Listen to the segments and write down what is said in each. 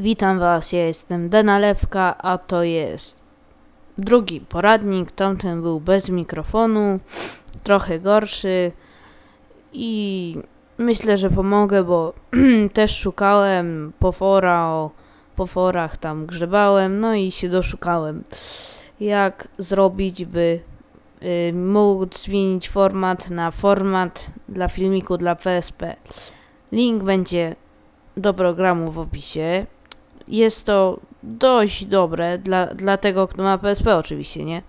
Witam Was, ja jestem Denalewka, a to jest drugi poradnik. Tamten był bez mikrofonu, trochę gorszy i myślę, że pomogę, bo też szukałem po, fora, po forach, tam grzebałem, no i się doszukałem, jak zrobić, by y, móc zmienić format na format dla filmiku dla PSP. Link będzie do programu w opisie. Jest to dość dobre dla, dla tego, kto ma PSP oczywiście, nie?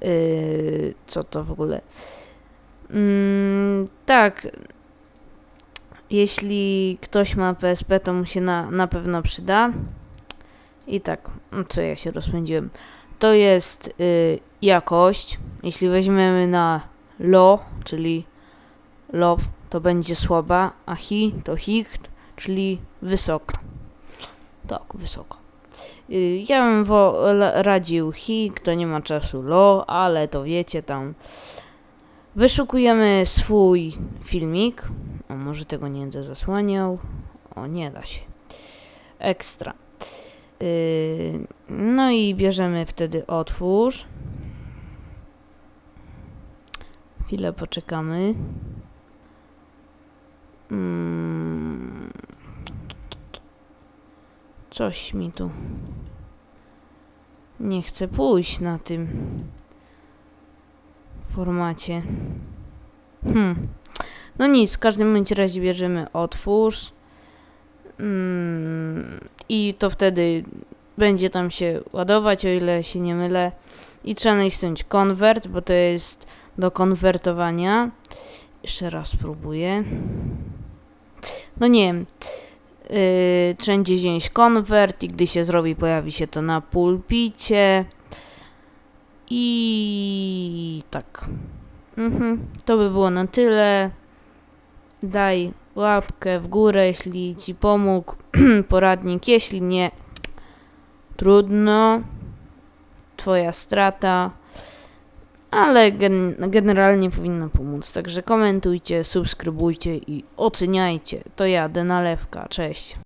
Yy, co to w ogóle? Mm, tak. Jeśli ktoś ma PSP, to mu się na, na pewno przyda. I tak, no co ja się rozpędziłem. To jest y, jakość. Jeśli weźmiemy na low, czyli love, to będzie słaba, a hi to hicht, czyli wysoka. Tak, wysoko. Y, Ja bym radził hi, kto nie ma czasu lo, ale to wiecie tam. Wyszukujemy swój filmik. O, może tego nie będę zasłaniał. O, nie da się. Ekstra. Y, No i bierzemy wtedy otwórz. Chwilę poczekamy. Mm. Coś mi tu nie chce pójść na tym formacie. Hmm. No nic, w każdym bądź razie bierzemy otwórz. Mm, I to wtedy będzie tam się ładować, o ile się nie mylę. I trzeba nacisnąć convert, bo to jest do konwertowania. Jeszcze raz spróbuję. No nie wiem. Yy, wszędzie wziąć konwert i gdy się zrobi, pojawi się to na pulpicie. I tak. Mhm. To by było na tyle. Daj łapkę w górę, jeśli ci pomógł poradnik. Jeśli nie, trudno. Twoja strata. Ale gen generalnie powinno pomóc. Także komentujcie, subskrybujcie i oceniajcie. To ja, Denalewka. Cześć.